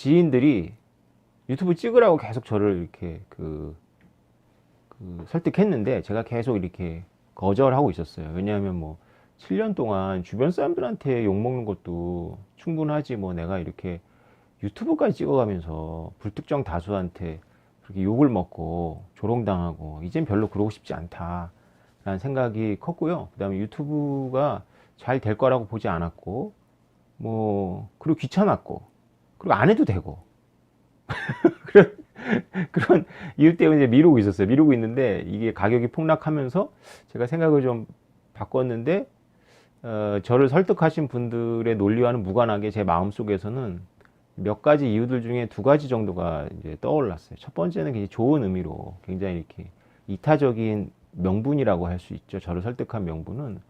지인들이 유튜브 찍으라고 계속 저를 이렇게 그, 그 설득했는데 제가 계속 이렇게 거절하고 있었어요. 왜냐하면 뭐 7년 동안 주변 사람들한테 욕먹는 것도 충분하지 뭐 내가 이렇게 유튜브까지 찍어가면서 불특정 다수한테 그렇게 욕을 먹고 조롱당하고 이젠 별로 그러고 싶지 않다라는 생각이 컸고요. 그 다음에 유튜브가 잘 될 거라고 보지 않았고 뭐 그리고 귀찮았고 그리고 안 해도 되고 그런 그런 이유 때문에 미루고 있었어요. 미루고 있는데 이게 가격이 폭락하면서 제가 생각을 좀 바꿨는데 어, 저를 설득하신 분들의 논리와는 무관하게 제 마음 속에서는 몇 가지 이유들 중에 두 가지 정도가 이제 떠올랐어요. 첫 번째는 굉장히 좋은 의미로 굉장히 이렇게 이타적인 명분이라고 할 수 있죠. 저를 설득한 명분은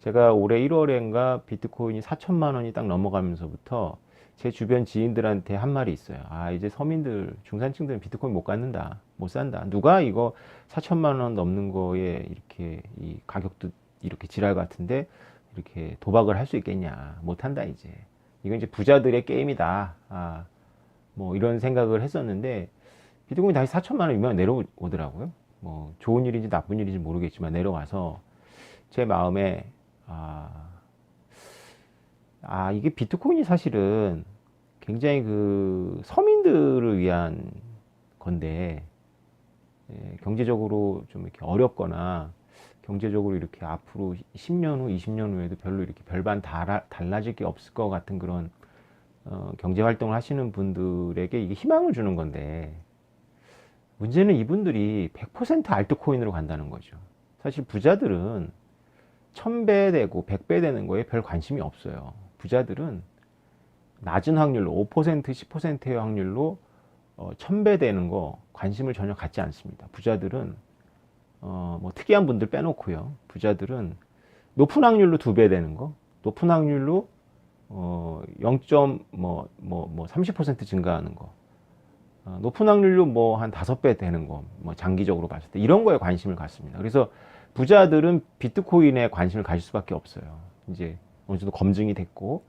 제가 올해 1월엔가 비트코인이 4천만 원이 딱 넘어가면서부터 제 주변 지인들한테 한 말이 있어요. 아, 이제 서민들, 중산층들은 비트코인 못 갖는다. 못 산다. 누가 이거 4천만 원 넘는 거에 이렇게 이 가격도 이렇게 지랄 같은데 이렇게 도박을 할 수 있겠냐. 못 한다, 이제. 이건 이제 부자들의 게임이다. 아, 뭐 이런 생각을 했었는데 비트코인이 다시 4천만 원 이면 내려오더라고요. 뭐 좋은 일인지 나쁜 일인지 모르겠지만 내려와서 제 마음에 아, 아 이게 비트코인이 사실은 굉장히 그 서민들을 위한 건데 예, 경제적으로 좀 이렇게 어렵거나 경제적으로 이렇게 앞으로 10년 후, 20년 후에도 별로 이렇게 별반 달아, 달라질 게 없을 것 같은 그런 어, 경제 활동을 하시는 분들에게 이게 희망을 주는 건데 문제는 이분들이 100% 알트코인으로 간다는 거죠. 사실 부자들은 1000배 되고 100배 되는 거에 별 관심이 없어요. 부자들은 낮은 확률로 5% 10%의 확률로 어, 1000배 되는 거 관심을 전혀 갖지 않습니다. 부자들은 어, 뭐 특이한 분들 빼놓고요. 부자들은 높은 확률로 두 배 되는 거, 높은 확률로 어, 0.뭐 뭐 뭐 30% 증가하는 거, 어, 높은 확률로 뭐 한 다섯 배 되는 거, 뭐 장기적으로 봤을 때 이런 거에 관심을 갖습니다. 그래서 부자들은 비트코인에 관심을 가질 수밖에 없어요. 이제 어느 정도 검증이 됐고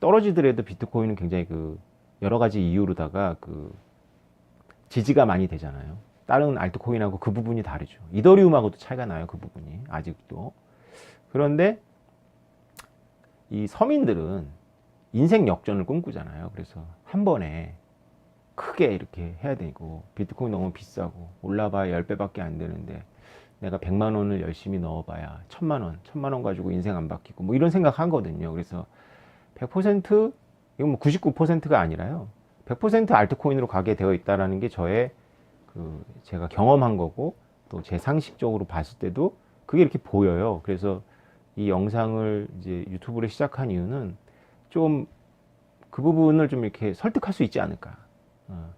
떨어지더라도 비트코인은 굉장히 그 여러 가지 이유로다가 그 지지가 많이 되잖아요. 다른 알트코인하고 그 부분이 다르죠. 이더리움하고도 차이가 나요. 그 부분이 아직도. 그런데 이 서민들은 인생 역전을 꿈꾸잖아요. 그래서 한 번에 크게 이렇게 해야 되고 비트코인 너무 비싸고 올라봐야 10배밖에 안 되는데 내가 100만 원을 열심히 넣어봐야 1000만 원, 1000만 원 가지고 인생 안 바뀌고 뭐 이런 생각 하거든요. 그래서 100% 이건 뭐 99%가 아니라요. 100% 알트코인으로 가게 되어 있다라는 게 저의 그 제가 경험한 거고 또 제 상식적으로 봤을 때도 그게 이렇게 보여요. 그래서 이 영상을 이제 유튜브를 시작한 이유는 좀 그 부분을 좀 이렇게 설득할 수 있지 않을까. 어,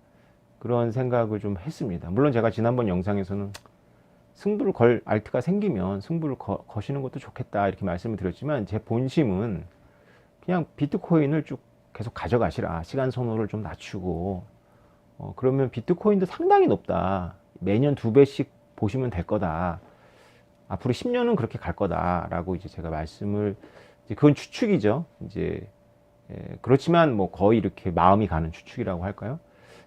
그런 생각을 좀 했습니다. 물론 제가 지난번 영상에서는 승부를 걸 알트가 생기면 승부를 거, 거시는 것도 좋겠다 이렇게 말씀을 드렸지만 제 본심은 그냥 비트코인을 쭉 계속 가져가시라. 시간 선호를 좀 낮추고. 어, 그러면 비트코인도 상당히 높다. 매년 두 배씩 보시면 될 거다. 앞으로 10년은 그렇게 갈 거다라고 이제 제가 말씀을 이제 그건 추측이죠. 이제 예, 그렇지만 뭐 거의 이렇게 마음이 가는 추측이라고 할까요?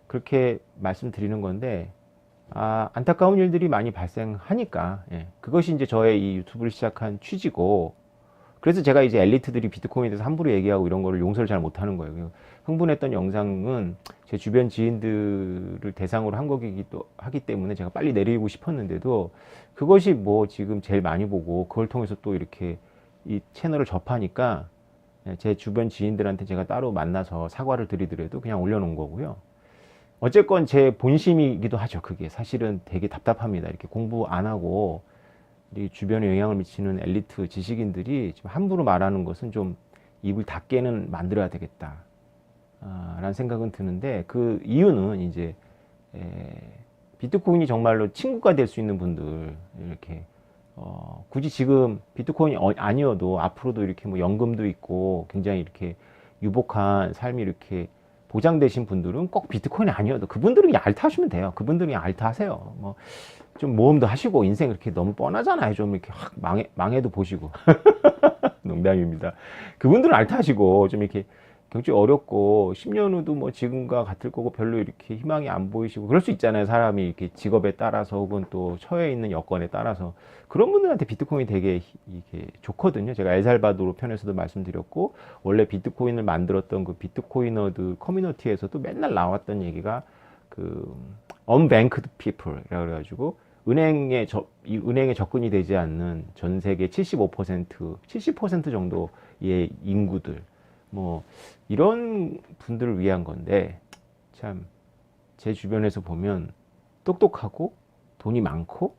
그렇게 말씀드리는 건데 아, 안타까운 일들이 많이 발생하니까 예, 그것이 이제 저의 이 유튜브를 시작한 취지고 그래서 제가 이제 엘리트들이 비트코인에 대해서 함부로 얘기하고 이런 거를 용서를 잘 못하는 거예요. 흥분했던 영상은 제 주변 지인들을 대상으로 한 거기도 하기 때문에 제가 빨리 내리고 싶었는데도 그것이 뭐 지금 제일 많이 보고 그걸 통해서 또 이렇게 이 채널을 접하니까 예, 제 주변 지인들한테 제가 따로 만나서 사과를 드리더라도 그냥 올려놓은 거고요. 어쨌건 제 본심이기도 하죠. 그게 사실은 되게 답답합니다. 이렇게 공부 안 하고 우리 주변에 영향을 미치는 엘리트 지식인들이 지금 함부로 말하는 것은 좀 입을 닫게는 만들어야 되겠다. 아, 라는 생각은 드는데 그 이유는 이제 에, 비트코인이 정말로 친구가 될 수 있는 분들 이렇게 어, 굳이 지금 비트코인이 어, 아니어도 앞으로도 이렇게 뭐 연금도 있고 굉장히 이렇게 유복한 삶이 이렇게 보장되신 분들은 꼭 비트코인이 아니어도 그분들은 그냥 알트 하시면 돼요. 그분들은 그냥 알트 하세요. 뭐 좀 모험도 하시고 인생 그렇게 너무 뻔하잖아요. 좀 이렇게 확 망해, 망해도 보시고 농담입니다. 그분들은 알트 하시고 좀 이렇게 경제 어렵고 10년 후도 뭐 지금과 같을 거고 별로 이렇게 희망이 안 보이시고 그럴 수 있잖아요. 사람이 이렇게 직업에 따라서 혹은 또 처해 있는 여건에 따라서 그런 분들한테 비트코인이 되게 히- 이게 좋거든요. 제가 엘살바도르 편에서도 말씀드렸고 원래 비트코인을 만들었던 그 비트코이너들 커뮤니티에서도 맨날 나왔던 얘기가 그 unbanked people이라 그래가지고 은행에 저, 이 은행에 접근이 되지 않는 전 세계 75% 70% 정도의 인구들 뭐 이런 분들을 위한 건데 참 제 주변에서 보면 똑똑하고 돈이 많고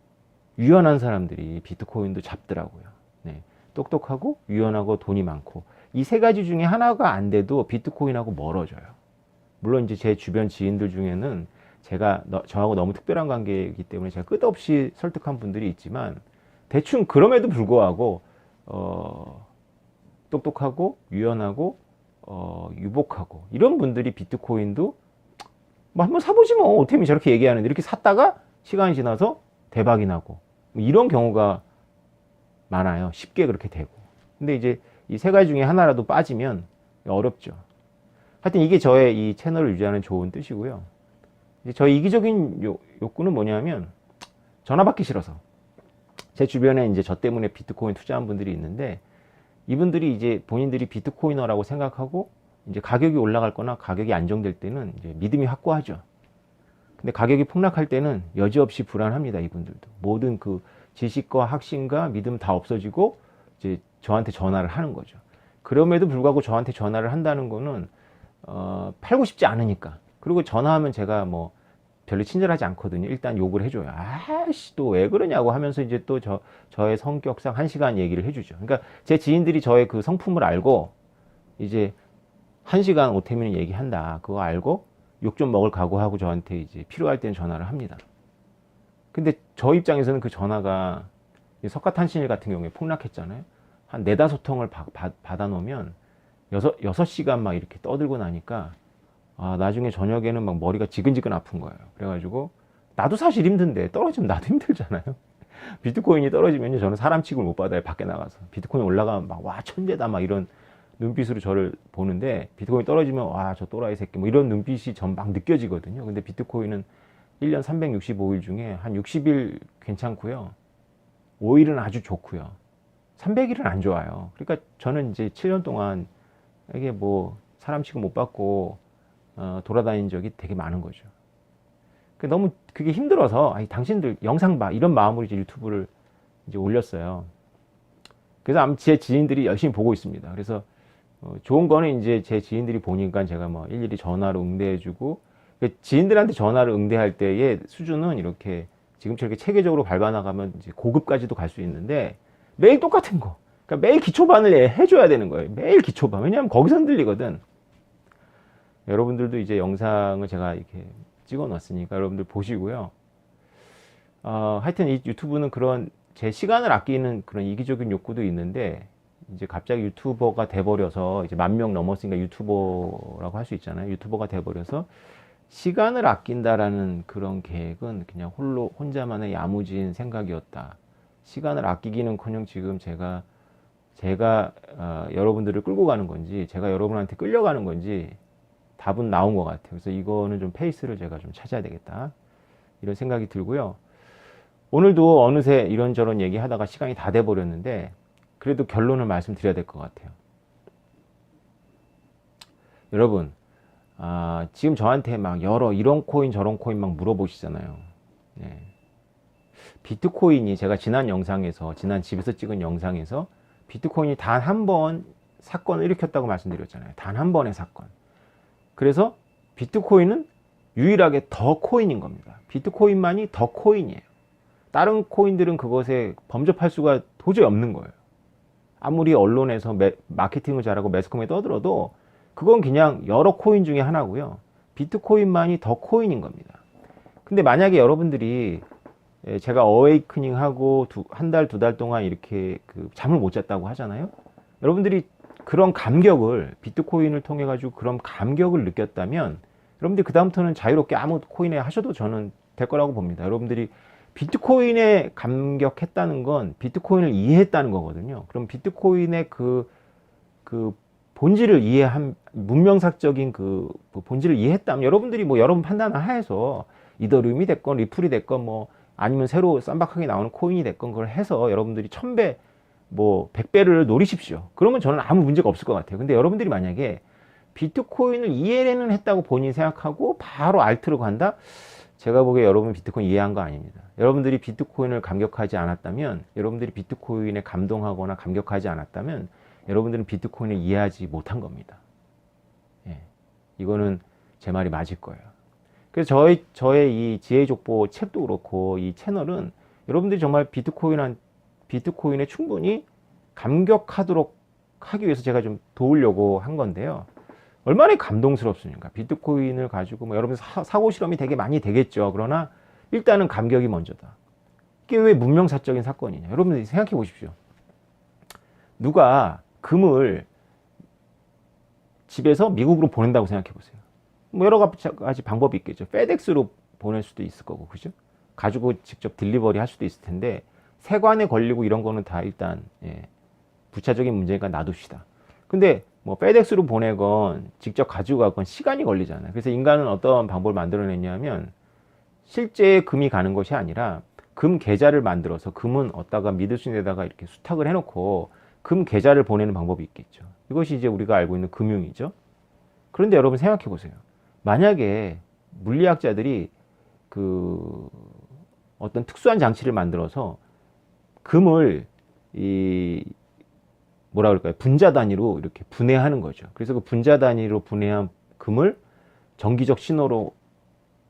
유연한 사람들이 비트코인도 잡더라고요. 네. 똑똑하고 유연하고 돈이 많고 이 세 가지 중에 하나가 안 돼도 비트코인하고 멀어져요. 물론 이제 제 주변 지인들 중에는 제가 너- 저하고 너무 특별한 관계이기 때문에 제가 끝없이 설득한 분들이 있지만 대충 그럼에도 불구하고 어, 똑똑하고 유연하고 어, 유복하고 이런 분들이 비트코인도 뭐 한번 사보지 뭐 어템이 저렇게 얘기하는데 이렇게 샀다가 시간이 지나서 대박이 나고 뭐 이런 경우가 많아요. 쉽게 그렇게 되고. 근데 이제 이 세 가지 중에 하나라도 빠지면 어렵죠. 하여튼 이게 저의 이 채널을 유지하는 좋은 뜻이고요. 저의 이기적인 요- 욕구는 뭐냐면 전화 받기 싫어서 제 주변에 이제 저 때문에 비트코인 투자한 분들이 있는데 이분들이 이제 본인들이 비트코이너라고 생각하고 이제 가격이 올라갈 거나 가격이 안정될 때는 이제 믿음이 확고하죠. 근데 가격이 폭락할 때는 여지없이 불안합니다. 이분들도 모든 그 지식과 확신과 믿음 다 없어지고 이제 저한테 전화를 하는 거죠. 그럼에도 불구하고 저한테 전화를 한다는 거는 어, 팔고 싶지 않으니까. 그리고 전화하면 제가 뭐 별로 친절하지 않거든요. 일단 욕을 해줘요. 아씨 또 왜 그러냐고 하면서 이제 또 저 저의 성격상 한 시간 얘기를 해주죠. 그러니까 제 지인들이 저의 그 성품을 알고 이제 한 시간 오태민이 얘기한다. 그거 알고 욕 좀 먹을 각오하고 저한테 이제 필요할 때는 전화를 합니다. 근데 저 입장에서는 그 전화가 이 석가탄신일 같은 경우에 폭락했잖아요. 한 네다섯 통을 받, 받, 받아놓으면 여섯, 여섯 시간 막 이렇게 떠들고 나니까 아, 나중에 저녁에는 막 머리가 지근지근 아픈 거예요. 그래가지고 나도 사실 힘든데 떨어지면 나도 힘들잖아요. 비트코인이 떨어지면 저는 사람 취급을 못 받아요. 밖에 나가서. 비트코인 올라가면 막 와 천재다 막 이런 눈빛으로 저를 보는데 비트코인 떨어지면 와 저 또라이 새끼 뭐 이런 눈빛이 전 막 느껴지거든요. 근데 비트코인은 1년 365일 중에 한 60일 괜찮고요. 5일은 아주 좋고요. 300일은 안 좋아요. 그러니까 저는 이제 7년 동안 이게 뭐 사람 취급 못 받고 어, 돌아다닌 적이 되게 많은 거죠. 그 너무 그게 힘들어서 아니 당신들 영상 봐 이런 마음으로 이제 유튜브를 이제 올렸어요. 그래서 제 지인들이 열심히 보고 있습니다. 그래서 어, 좋은 거는 이제 제 지인들이 보니까 제가 뭐 일일이 전화로 응대해주고 그 지인들한테 전화를 응대할 때의 수준은 이렇게 지금처럼 이렇게 체계적으로 밟아 나가면 이제 고급까지도 갈 수 있는데 매일 똑같은 거. 그러니까 매일 기초반을 얘 해줘야 되는 거예요. 매일 기초반. 왜냐하면 거기서 흔들리거든. 여러분들도 이제 영상을 제가 이렇게 찍어 놨으니까 여러분들 보시고요. 어, 하여튼 이 유튜브는 그런 제 시간을 아끼는 그런 이기적인 욕구도 있는데 이제 갑자기 유튜버가 돼버려서 이제 만 명 넘었으니까 유튜버라고 할 수 있잖아요. 유튜버가 돼버려서 시간을 아낀다라는 그런 계획은 그냥 홀로 혼자만의 야무진 생각이었다. 시간을 아끼기는커녕 지금 제가 제가 어, 여러분들을 끌고 가는 건지 제가 여러분한테 끌려가는 건지 답은 나온 것 같아요. 그래서 이거는 좀 페이스를 제가 좀 찾아야 되겠다. 이런 생각이 들고요. 오늘도 어느새 이런저런 얘기 하다가 시간이 다 돼 버렸는데 그래도 결론을 말씀드려야 될 것 같아요. 여러분, 아, 지금 저한테 막 여러 이런 코인 저런 코인 막 물어보시잖아요. 네. 비트코인이 제가 지난 영상에서 지난 집에서 찍은 영상에서 비트코인이 단 한 번 사건을 일으켰다고 말씀드렸잖아요. 단 한 번의 사건. 그래서 비트코인은 유일하게 더 코인인 겁니다. 비트코인만이 더 코인이에요. 다른 코인들은 그것에 범접할 수가 도저히 없는 거예요. 아무리 언론에서 매- 마케팅을 잘하고 매스컴에 떠들어도 그건 그냥 여러 코인 중에 하나고요. 비트코인만이 더 코인인 겁니다. 근데 만약에 여러분들이 예, 제가 어웨이크닝 하고 한 달, 두 달 동안 이렇게 그 잠을 못 잤다고 하잖아요. 여러분들이 그런 감격을 비트코인을 통해 가지고 그런 감격을 느꼈다면 여러분들이 그 다음부터는 자유롭게 아무 코인에 하셔도 저는 될 거라고 봅니다. 여러분들이 비트코인에 감격했다는 건 비트코인을 이해했다는 거거든요. 그럼 비트코인의 그, 그 본질을 이해한 문명사적인 그 본질을 이해했다면 여러분들이 뭐 여러분 판단 하에서 이더리움이 됐건 리플이 됐건 뭐 아니면 새로 쌈박하게 나오는 코인이 됐건 그걸 해서 여러분들이 천배 뭐 백배를 노리십시오. 그러면 저는 아무 문제가 없을 것 같아요. 근데 여러분들이 만약에 비트코인을 이해는 했다고 본인이 생각하고 바로 알트로 간다? 제가 보기에 여러분 비트코인 이해한 거 아닙니다. 여러분들이 비트코인을 감격하지 않았다면, 여러분들이 비트코인에 감동하거나 감격하지 않았다면, 여러분들은 비트코인을 이해하지 못한 겁니다. 예. 이거는 제 말이 맞을 거예요. 그래서 저의, 저의 이 지혜족보 책도 그렇고, 이 채널은 여러분들이 정말 비트코인한, 비트코인에 충분히 감격하도록 하기 위해서 제가 좀 도우려고 한 건데요. 얼마나 감동스럽습니까? 비트코인을 가지고 뭐 여러분 사, 사고 실험이 되게 많이 되겠죠. 그러나 일단은 감격이 먼저다. 이게 왜 문명사적인 사건이냐? 여러분들이 생각해 보십시오. 누가 금을 집에서 미국으로 보낸다고 생각해 보세요. 뭐 여러 가지 방법이 있겠죠. 페덱스로 보낼 수도 있을 거고, 그죠? 가지고 직접 딜리버리 할 수도 있을 텐데 세관에 걸리고 이런 거는 다 일단 예, 부차적인 문제니까 놔둡시다. 근데 뭐 페덱스로 보내건 직접 가지고 가건 시간이 걸리잖아요. 그래서 인간은 어떤 방법을 만들어냈냐면 실제 금이 가는 것이 아니라 금 계좌를 만들어서 금은 어디다가 믿을 수 있는 데다가 이렇게 수탁을 해놓고 금 계좌를 보내는 방법이 있겠죠. 이것이 이제 우리가 알고 있는 금융이죠. 그런데 여러분 생각해 보세요. 만약에 물리학자들이 그 어떤 특수한 장치를 만들어서 금을 이 뭐라 그럴까요? 분자 단위로 이렇게 분해하는 거죠. 그래서 그 분자 단위로 분해한 금을 정기적 신호로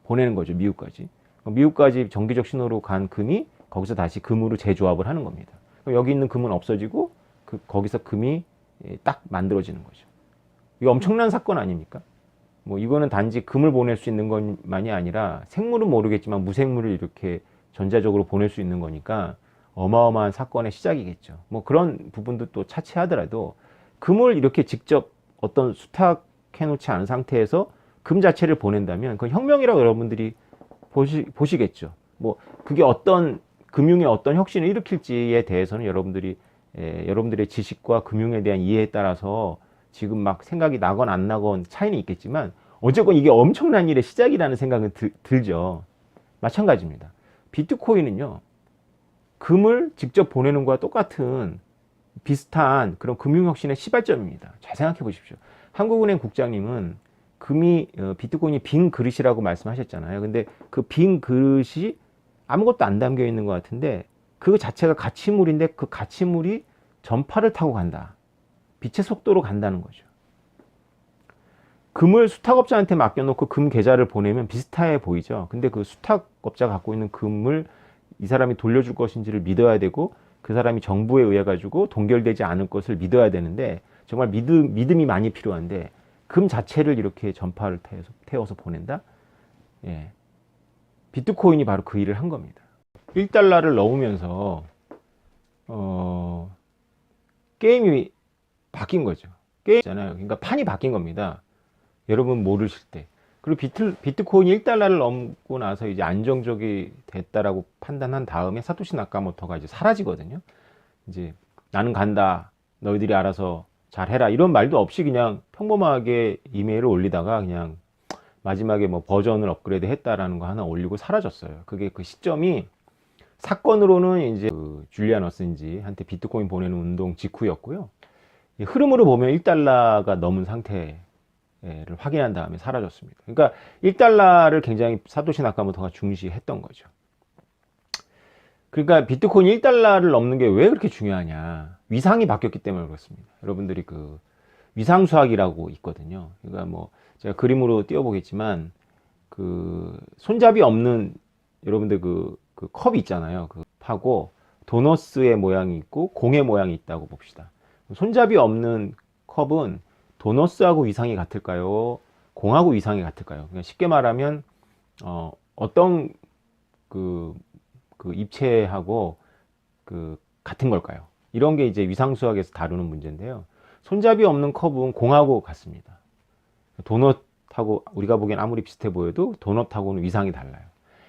보내는 거죠. 미국까지. 미국까지 정기적 신호로 간 금이 거기서 다시 금으로 재조합을 하는 겁니다. 여기 있는 금은 없어지고 그 거기서 금이 예, 딱 만들어지는 거죠. 이거 엄청난 사건 아닙니까? 뭐 이거는 단지 금을 보낼 수 있는 것만이 아니라 생물은 모르겠지만 무생물을 이렇게 전자적으로 보낼 수 있는 거니까 어마어마한 사건의 시작이겠죠. 뭐 그런 부분도 또 차치하더라도 금을 이렇게 직접 어떤 수탁해 놓지 않은 상태에서 금 자체를 보낸다면 그 혁명이라고 여러분들이 보시, 보시겠죠. 뭐 그게 어떤 금융의 어떤 혁신을 일으킬지에 대해서는 여러분들이 예, 여러분들의 지식과 금융에 대한 이해에 따라서 지금 막 생각이 나건 안 나건 차이는 있겠지만 어쨌건 이게 엄청난 일의 시작이라는 생각은 들, 들죠. 마찬가지입니다. 비트코인은요. 금을 직접 보내는 거와 똑같은 비슷한 그런 금융혁신의 시발점입니다. 잘 생각해 보십시오. 한국은행 국장님은 금이 어, 비트코인이 빈 그릇이라고 말씀하셨잖아요. 근데 그 빈 그릇이 아무것도 안 담겨 있는 것 같은데 그 자체가 가치물인데 그 가치물이 전파를 타고 간다. 빛의 속도로 간다는 거죠. 금을 수탁업자한테 맡겨놓고 금 계좌를 보내면 비슷해 보이죠. 근데 그 수탁업자가 갖고 있는 금을 이 사람이 돌려줄 것인지를 믿어야 되고 그 사람이 정부에 의해 가지고 동결되지 않을 것을 믿어야 되는데 정말 믿음, 믿음이 많이 필요한데 금 자체를 이렇게 전파를 태워서, 태워서 보낸다? 예. 비트코인이 바로 그 일을 한 겁니다. 1달러를 넣으면서 어, 게임이 바뀐 거죠. 게임잖아요. 그러니까 판이 바뀐 겁니다. 여러분 모르실 때. 그리고 비트, 비트코인이 1달러를 넘고 나서 이제 안정적이 됐다라고 판단한 다음에 사토시 나카모토가 이제 사라지거든요. 이제 나는 간다. 너희들이 알아서 잘 해라. 이런 말도 없이 그냥 평범하게 이메일을 올리다가 그냥 마지막에 뭐 버전을 업그레이드 했다라는 거 하나 올리고 사라졌어요. 그게 그 시점이 사건으로는 이제 그 줄리안 어센지한테 비트코인 보내는 운동 직후였고요. 흐름으로 보면 1달러가 넘은 상태 를 확인한 다음에 사라졌습니다. 그러니까 1달러를 굉장히 사토시 나카모토가 중시했던 거죠. 그러니까 비트코인 1달러를 넘는 게 왜 그렇게 중요하냐. 위상이 바뀌었기 때문에 그렇습니다. 여러분들이 그 위상 수학이라고 있거든요. 그러니까 뭐 제가 그림으로 띄워보겠지만 그 손잡이 없는 여러분들 그, 그 컵이 있잖아요. 그 파고 도너스의 모양이 있고 공의 모양이 있다고 봅시다. 손잡이 없는 컵은 도너스하고 위상이 같을까요? 공하고 위상이 같을까요? 그냥 쉽게 말하면 어, 어떤 그, 그 입체하고 그 같은 걸까요? 이런 게 이제 위상수학에서 다루는 문제인데요. 손잡이 없는 컵은 공하고 같습니다. 도넛하고 우리가 보기엔 아무리 비슷해 보여도 도넛하고는 위상이 달라요.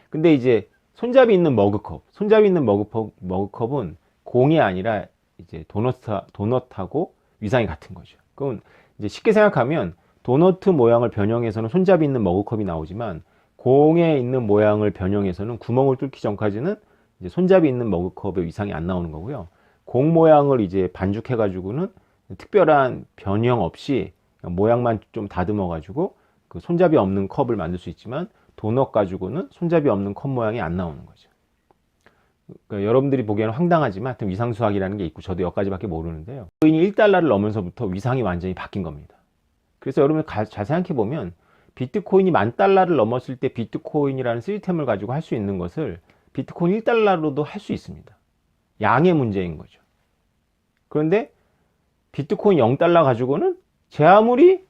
근데 이제 손잡이 있는 머그컵, 손잡이 있는 머그컵, 머그컵은 공이 아니라 이제 도넛, 도넛하고 위상이 같은 거죠. 그건 이제 쉽게 생각하면 도너트 모양을 변형해서는 손잡이 있는 머그컵이 나오지만 공에 있는 모양을 변형해서는 구멍을 뚫기 전까지는 이제 손잡이 있는 머그컵의 이상이 안 나오는 거고요. 공 모양을 이제 반죽해 가지고는 특별한 변형 없이 모양만 좀 다듬어 가지고 그 손잡이 없는 컵을 만들 수 있지만 도넛 가지고는 손잡이 없는 컵 모양이 안 나오는 거죠. 그러니까 여러분들이 보기에는 황당하지만 하여튼 위상수학이라는 게 있고 저도 여기까지밖에 모르는데요. 비트코인이 1달러를 넘으면서부터 위상이 완전히 바뀐 겁니다. 그래서 여러분 가- 잘 생각해 보면 비트코인이 만 달러를 넘었을 때 비트코인이라는 시스템을 가지고 할 수 있는 것을 비트코인 1달러로도 할 수 있습니다. 양의 문제인 거죠. 그런데 비트코인 0달러 가지고는 제 아무리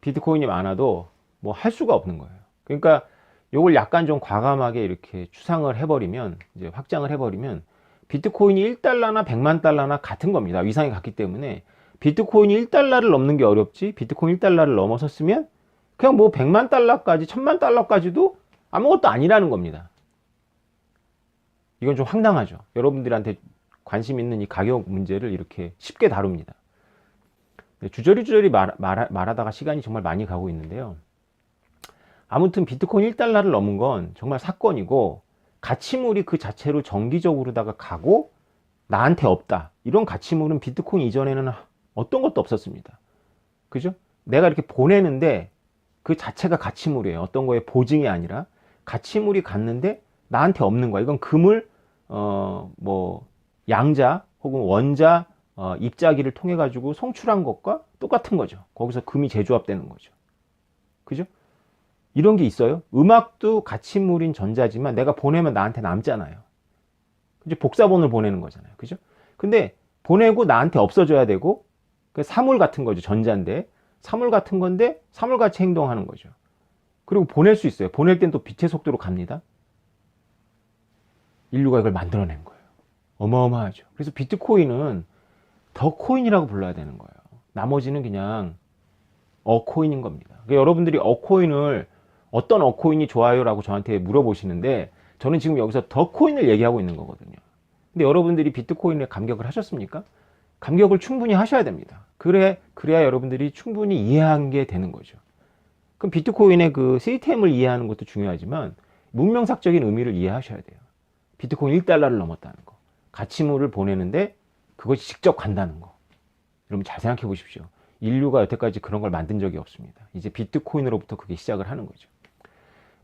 비트코인이 많아도 뭐 할 수가 없는 거예요. 그러니까 요걸 약간 좀 과감하게 이렇게 추상을 해버리면 이제 확장을 해버리면 비트코인이 1달러나 100만 달러나 같은 겁니다. 위상이 같기 때문에 비트코인이 1달러를 넘는 게 어렵지 비트코인 1달러를 넘어섰으면 그냥 뭐 100만 달러까지 1000만 달러까지도 아무것도 아니라는 겁니다. 이건 좀 황당하죠. 여러분들한테 관심 있는 이 가격 문제를 이렇게 쉽게 다룹니다. 네, 주저리 주저리 말, 말, 말하다가 시간이 정말 많이 가고 있는데요. 아무튼 비트코인 1달러를 넘은 건 정말 사건이고 가치물이 그 자체로 정기적으로다가 가고 나한테 없다. 이런 가치물은 비트코인 이전에는 어떤 것도 없었습니다. 그죠? 내가 이렇게 보내는데 그 자체가 가치물이에요. 어떤 거에 보증이 아니라 가치물이 갔는데 나한테 없는 거야. 이건 금을 어 뭐 양자 혹은 원자 어, 입자기를 통해 가지고 송출한 것과 똑같은 거죠. 거기서 금이 재조합되는 거죠. 그죠? 이런 게 있어요. 음악도 가치물인 전자지만 내가 보내면 나한테 남잖아요. 그죠? 복사본을 보내는 거잖아요. 그죠? 근데 보내고 나한테 없어져야 되고 그 사물 같은 거죠. 전자인데 사물 같은 건데 사물같이 행동하는 거죠. 그리고 보낼 수 있어요. 보낼 땐 또 빛의 속도로 갑니다. 인류가 이걸 만들어낸 거예요. 어마어마하죠. 그래서 비트코인은 더 코인이라고 불러야 되는 거예요. 나머지는 그냥 어코인인 겁니다. 그러니까 여러분들이 어코인을 어떤 어코인이 좋아요라고 저한테 물어보시는데 저는 지금 여기서 더 코인을 얘기하고 있는 거거든요. 근데 여러분들이 비트코인에 감격을 하셨습니까? 감격을 충분히 하셔야 됩니다. 그래, 그래야 여러분들이 충분히 이해한 게 되는 거죠. 그럼 비트코인의 그 시스템을 이해하는 것도 중요하지만 문명삭적인 의미를 이해하셔야 돼요. 비트코인 1달러를 넘었다는 거. 가치물을 보내는데 그것이 직접 간다는 거. 여러분 잘 생각해 보십시오. 인류가 여태까지 그런 걸 만든 적이 없습니다. 이제 비트코인으로부터 그게 시작을 하는 거죠.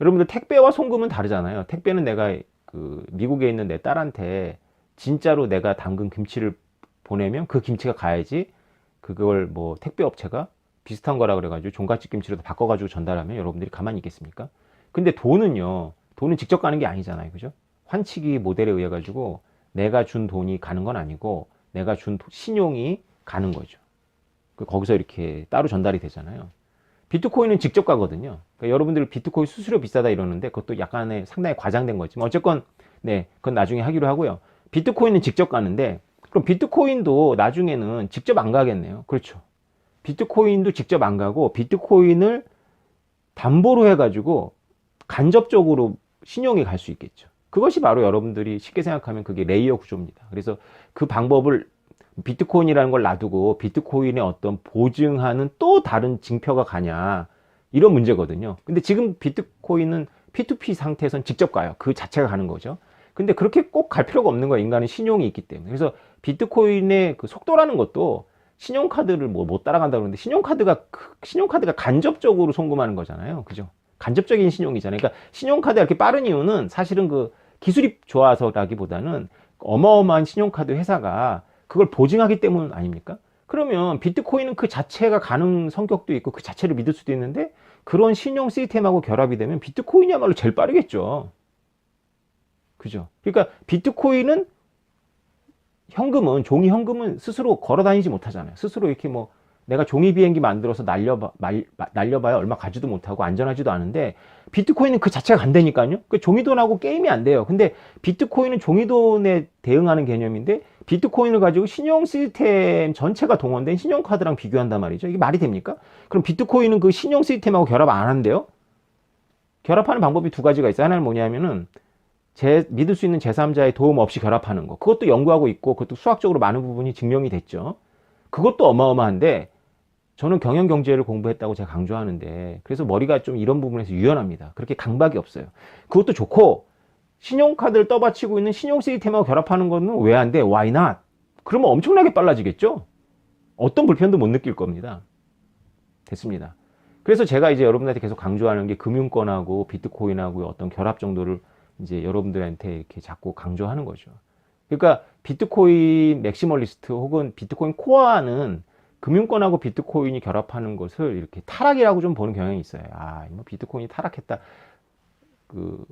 여러분들 택배와 송금은 다르잖아요. 택배는 내가 그 미국에 있는 내 딸한테 진짜로 내가 담근 김치를 보내면 그 김치가 가야지 그걸 뭐 택배 업체가 비슷한 거라 그래가지고 종갓집 김치로 바꿔가지고 전달하면 여러분들이 가만히 있겠습니까? 근데 돈은요, 돈은 직접 가는 게 아니잖아요. 그죠? 환치기 모델에 의해 가지고 내가 준 돈이 가는 건 아니고 내가 준 도- 신용이 가는 거죠. 그 거기서 이렇게 따로 전달이 되잖아요. 비트코인은 직접 가거든요. 그러니까 여러분들 비트코인 수수료 비싸다 이러는데 그것도 약간의 상당히 과장된 거지만 어쨌건 네, 그건 나중에 하기로 하고요. 비트코인은 직접 가는데 그럼 비트코인도 나중에는 직접 안 가겠네요. 그렇죠. 비트코인도 직접 안 가고 비트코인을 담보로 해가지고 간접적으로 신용이 갈 수 있겠죠. 그것이 바로 여러분들이 쉽게 생각하면 그게 레이어 구조입니다. 그래서 그 방법을 비트코인이라는 걸 놔두고 비트코인의 어떤 보증하는 또 다른 징표가 가냐 이런 문제거든요. 근데 지금 비트코인은 P2P 상태에선 직접 가요. 그 자체가 가는 거죠. 근데 그렇게 꼭 갈 필요가 없는 거예요. 인간은 신용이 있기 때문에. 그래서 비트코인의 그 속도라는 것도 신용카드를 뭐 못 따라간다 그러는데 신용카드가 그- 신용카드가 간접적으로 송금하는 거잖아요. 그죠? 간접적인 신용이잖아요. 그러니까 신용카드가 이렇게 빠른 이유는 사실은 그 기술이 좋아서라기보다는 어마어마한 신용카드 회사가 그걸 보증하기 때문 아닙니까? 그러면 비트코인은 그 자체가 가능 성격도 있고 그 자체를 믿을 수도 있는데 그런 신용 시스템하고 결합이 되면 비트코인이야말로 제일 빠르겠죠. 그죠? 그러니까 비트코인은 현금은 종이 현금은 스스로 걸어 다니지 못하잖아요. 스스로 이렇게 뭐 내가 종이 비행기 만들어서 날려봐 말, 날려봐야 얼마 가지도 못하고 안전하지도 않은데 비트코인은 그 자체가 간다니까요. 그 종이돈하고 게임이 안 돼요. 근데 비트코인은 종이돈에 대응하는 개념인데 비트코인을 가지고 신용 시스템 전체가 동원된 신용카드랑 비교한단 말이죠. 이게 말이 됩니까? 그럼 비트코인은 그 신용 시스템하고 결합 안 한대요? 결합하는 방법이 두 가지가 있어요. 하나는 뭐냐면은 제, 믿을 수 있는 제3자의 도움 없이 결합하는 거. 그것도 연구하고 있고 그것도 수학적으로 많은 부분이 증명이 됐죠. 그것도 어마어마한데 저는 경영 경제를 공부했다고 제가 강조하는데 그래서 머리가 좀 이런 부분에서 유연합니다. 그렇게 강박이 없어요. 그것도 좋고 신용카드를 떠받치고 있는 신용 시스템하고 결합하는 거는 왜 안 돼? Why not? 그러면 엄청나게 빨라지겠죠? 어떤 불편도 못 느낄 겁니다. 됐습니다. 그래서 제가 이제 여러분들한테 계속 강조하는 게 금융권하고 비트코인하고 어떤 결합 정도를 이제 여러분들한테 이렇게 자꾸 강조하는 거죠. 그러니까 비트코인 맥시멀리스트 혹은 비트코인 코어는 금융권하고 비트코인이 결합하는 것을 이렇게 타락이라고 좀 보는 경향이 있어요. 아, 뭐 비트코인이 타락했다. 그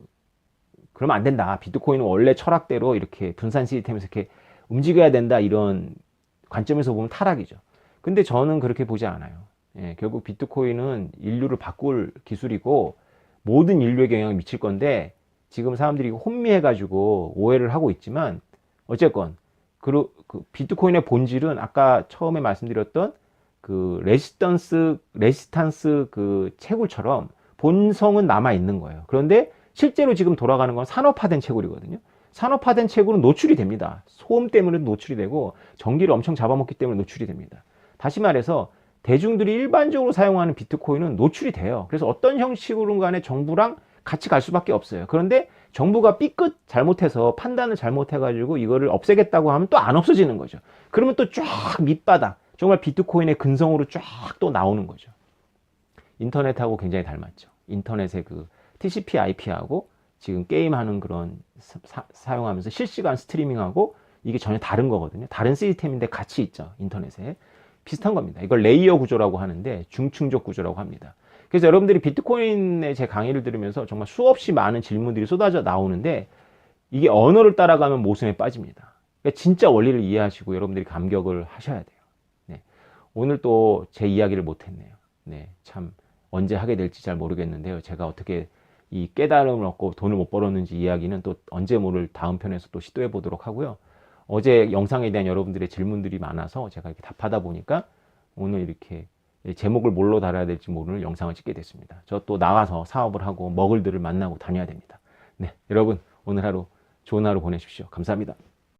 그러면 안 된다. 비트코인은 원래 철학대로 이렇게 분산 시스템에서 이렇게 움직여야 된다. 이런 관점에서 보면 타락이죠. 근데 저는 그렇게 보지 않아요. 예, 결국 비트코인은 인류를 바꿀 기술이고 모든 인류에게 영향을 미칠 건데 지금 사람들이 혼미해가지고 오해를 하고 있지만 어쨌건 그, 그 비트코인의 본질은 아까 처음에 말씀드렸던 그 레시던스 레시탄스 그 채굴처럼 본성은 남아 있는 거예요. 그런데 실제로 지금 돌아가는 건 산업화된 채굴이거든요. 산업화된 채굴은 노출이 됩니다. 소음 때문에 노출이 되고 전기를 엄청 잡아먹기 때문에 노출이 됩니다. 다시 말해서 대중들이 일반적으로 사용하는 비트코인은 노출이 돼요. 그래서 어떤 형식으로 간에 정부랑 같이 갈 수밖에 없어요. 그런데 정부가 삐끗 잘못해서 판단을 잘못해가지고 이거를 없애겠다고 하면 또 안 없어지는 거죠. 그러면 또 쫙 밑바닥, 정말 비트코인의 근성으로 쫙 또 나오는 거죠. 인터넷하고 굉장히 닮았죠. 인터넷의 그 TCP IP하고 지금 게임하는 그런 사, 사용하면서 실시간 스트리밍하고 이게 전혀 다른 거거든요. 다른 시스템인데 같이 있죠. 인터넷에. 비슷한 겁니다. 이걸 레이어 구조라고 하는데 중충족 구조라고 합니다. 그래서 여러분들이 비트코인의 제 강의를 들으면서 정말 수없이 많은 질문들이 쏟아져 나오는데 이게 언어를 따라가면 모순에 빠집니다. 그러니까 진짜 원리를 이해하시고 여러분들이 감격을 하셔야 돼요. 네. 오늘 또 제 이야기를 못했네요. 네. 참 언제 하게 될지 잘 모르겠는데요. 제가 어떻게 이 깨달음을 얻고 돈을 못 벌었는지 이야기는 또 언제 모를 다음 편에서 또 시도해 보도록 하고요. 어제 영상에 대한 여러분들의 질문들이 많아서 제가 이렇게 답하다 보니까 오늘 이렇게 제목을 뭘로 달아야 될지 모르는 영상을 찍게 됐습니다. 저 또 나가서 사업을 하고 먹을들을 만나고 다녀야 됩니다. 네, 여러분 오늘 하루 좋은 하루 보내십시오. 감사합니다.